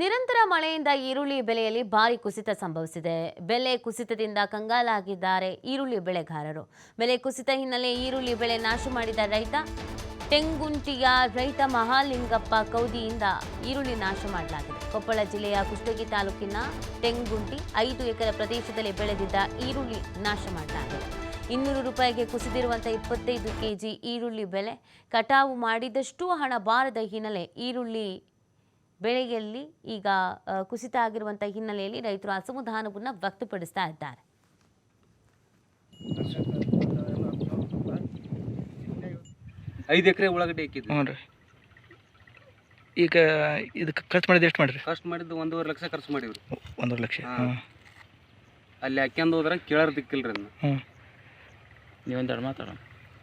ನಿರಂತರ ಮಳೆಯಿಂದ ಈರುಳ್ಳಿ ಬೆಲೆಯಲ್ಲಿ ಭಾರಿ ಕುಸಿತ ಸಂಭವಿಸಿದೆ. ಬೆಲೆ ಕುಸಿತದಿಂದ ಕಂಗಾಲಾಗಿದ್ದಾರೆ ಈರುಳ್ಳಿ ಬೆಳೆಗಾರರು. ಬೆಲೆ ಕುಸಿತ ಹಿನ್ನೆಲೆ ಈರುಳ್ಳಿ ಬೆಳೆ ನಾಶ ಮಾಡಿದ ರೈತ. ತೆಂಗುಂಟಿಯ ರೈತ ಮಹಾಲಿಂಗಪ್ಪ ಕೌದಿಯಿಂದ ಈರುಳ್ಳಿ ನಾಶ ಮಾಡಲಾಗಿದೆ. ಕೊಪ್ಪಳ ಜಿಲ್ಲೆಯ ಕುಷ್ಟಗಿ ತಾಲೂಕಿನ ತೆಂಗುಂಟಿ ಐದು ಎಕರೆ ಪ್ರದೇಶದಲ್ಲಿ ಬೆಳೆದಿದ್ದ ಈರುಳ್ಳಿ ನಾಶ ಮಾಡಲಾಗಿದೆ. ಇನ್ನೂರು ರೂಪಾಯಿಗೆ ಕುಸಿದಿರುವಂಥ ಇಪ್ಪತ್ತೈದು ಕೆಜಿ ಈರುಳ್ಳಿ ಬೆಲೆ. ಕಟಾವು ಮಾಡಿದಷ್ಟು ಹಣ ಬಾರದ ಹಿನ್ನೆಲೆ ಈರುಳ್ಳಿ ಬೆಳೆಯಲ್ಲಿ ಈಗ ಕುಸಿತ ಆಗಿರುವಂಥ ಹಿನ್ನೆಲೆಯಲ್ಲಿ ರೈತರು ಅಸಮಾಧಾನವನ್ನು ವ್ಯಕ್ತಪಡಿಸ್ತಾ ಇದ್ದಾರೆ. ಐದು ಎಕರೆ ಉಳ್ಳಾಗಡ್ಡಿ ಹಾಕಿದ್ವಿ ಹ್ಞೂ ರೀ. ಈಗ ಇದಕ್ಕೆ ಖರ್ಚು ಮಾಡಿದ್ದು ಎಷ್ಟು ಮಾಡಿರಿ ಖರ್ಚು ಮಾಡಿದ್ದು ಒಂದೂವರೆ ಲಕ್ಷ ಖರ್ಚು ಮಾಡಿವ್ರಿ. ಒಂದೂವರೆ ಲಕ್ಷ ಹಾ. ಹಾಂ ಅಲ್ಲಿ ಹಾಕ್ಯಂದು ಹೋದ್ರೆ ಕೇಳರ್ ದಿಕ್ಕಿಲ್ರಿ ಅದನ್ನ. ಹ್ಞೂ. ನೀವೊಂದೆರಡು ಮಾತಾಡ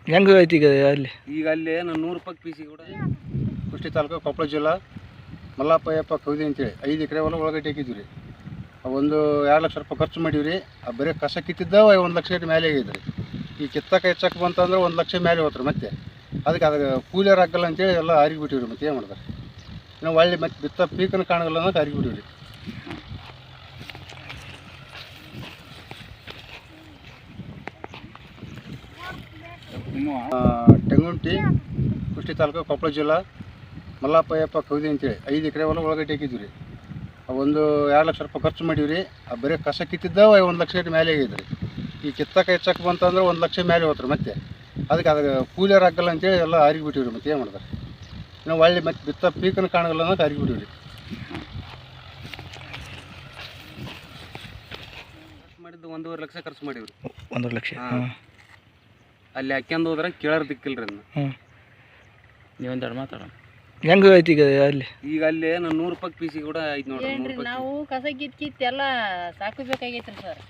ಹೆಂಗೆ ಐತಿ ಈಗ ಅಲ್ಲಿ? ಈಗ ಅಲ್ಲಿ ನಾನು ನೂರು ರೂಪಾಯಿ ಪೀಸಿ ಕೂಡ ಕುಷ್ಟಿ ತಾಲೂಕು ಕೊಪ್ಪಳ ಜಿಲ್ಲಾ ಮಲ್ಲಪ್ಪಯ್ಯಪ್ಪ ಕವಿದೆ ಅಂತೇಳಿ. ಐದು ಎಕರೆ ಹೊಲ ಒಳಗಡೆ ಹಾಕಿದ್ವಿ ರೀ ಒಂದು ಎರಡು ಲಕ್ಷ ರೂಪಾಯಿ ಖರ್ಚು ಮಾಡೀವಿ ರೀ ಆ ಬರೀ ಕಸ ಕಿತ್ತಿದ್ದ ಒಂದು ಲಕ್ಷ ಮೇಲೆ ಆಗಿದ್ರಿ. ಈ ಕಿತ್ತಕ್ಕೆ ಹೆಚ್ಚಕ್ಕೆ ಬಂತಂದ್ರೆ ಒಂದು ಲಕ್ಷ ಮೇಲೆ ಹೋತ್ರಿ ಮತ್ತೆ. ಅದಕ್ಕೆ ಅದಕ್ಕೆ ಕೂಲಿಯರ್ ಹಾಕಲ್ಲ ಅಂತೇಳಿ ಎಲ್ಲ ಹಾರಿಗೆ ರೀ ಮತ್ತೆ ಏನು ಮಾಡ್ತಾರೆ ಇನ್ನು ಒಳ್ಳೆ ಮತ್ತೆ ಬಿತ್ತ ಪೀಕನ್ನು ಕಾಣಗಲ್ಲ ಅನ್ನೋದು ಹಾರಿಗೆ ರೀ ಆ, ಟೆಂಗುಂಟಿ ಕುಷ್ಟಗಿ ತಾಲೂಕು ಕೊಪ್ಪಳ ಜಿಲ್ಲಾ. ಮಲ್ಲಪ್ಪಯ್ಯಪ್ಪ ಕವಿದೆ ಅಂತೇಳಿ. ಐದು ಎಕರೆ ಹೊಲ ಒಳಗಡೆ ಹಾಕಿದ್ವಿ ರೀ ಒಂದು ಎರಡು ಲಕ್ಷ ರೂಪಾಯಿ ಖರ್ಚು ಮಾಡೀವಿ ರೀ ಆ ಬರೀ ಕಸ ಕಿತ್ತಿದ್ದ ಒಂದು ಲಕ್ಷ ರೇಟ್ ಮೇಲೆ ಆಗಿದ್ರಿ. ಈ ಕಿತ್ತಕ್ಕೆ ಹೆಚ್ಚಕ್ಕೆ ಬಂತಂದ್ರೆ ಒಂದು ಲಕ್ಷ ಮೇಲೆ ಹೋತ್ರಿ ಮತ್ತೆ. ಅದಕ್ಕೆ ಅದಕ್ಕೆ ಕೂಲಿಯರ್ ಹಾಕಲ್ಲ ಅಂತೇಳಿ ಎಲ್ಲ ಹಾರಿಗೆ ಬಿಟ್ಟಿವಿ ರೀ ಮತ್ತೆ ಏನು ಮಾಡ್ತಾರೆ? ಇನ್ನು ಒಳ್ಳೆ ಮತ್ತೆ ಬಿತ್ತ ಪೀಕನ್ನು ಕಾಣಗಲ್ಲ ಅನ್ನೋದು ಹಾರಿಗೆ ಬಿಟ್ಟಿವಿ ರೀ ಖರ್ಚು ಮಾಡಿದ್ದು ಒಂದೂವರೆ ಲಕ್ಷ ಖರ್ಚು ಮಾಡಿವ್ರಿ. ಒಂದೂವರೆ ಲಕ್ಷ ಹಾಂ. ಅಲ್ಲಿ ಹಾಕ್ಯಂದು ಹೋದ್ರೆ ಕೇಳರ್ ರೀ ಅದನ್ನ ನೀವೊಂದೆರಡು ಮಾತಾಡ ಹೆಂಗೆ ಐತಿ ಈಗ ಅಲ್ಲಿ? ಈಗ ಅಲ್ಲಿ ನಾನು ನೂರು ರೂಪಾಯಿ ಪೀಸಿ ಕೂಡ ಐದು ನೋಡ್ರಿ ನಾವು ಕಸ ಕಿತ್ ಕಿತ್ ಎಲ್ಲ ಸಾಕಬೇಕಾಗೈತ್ರಿ ಸರ್.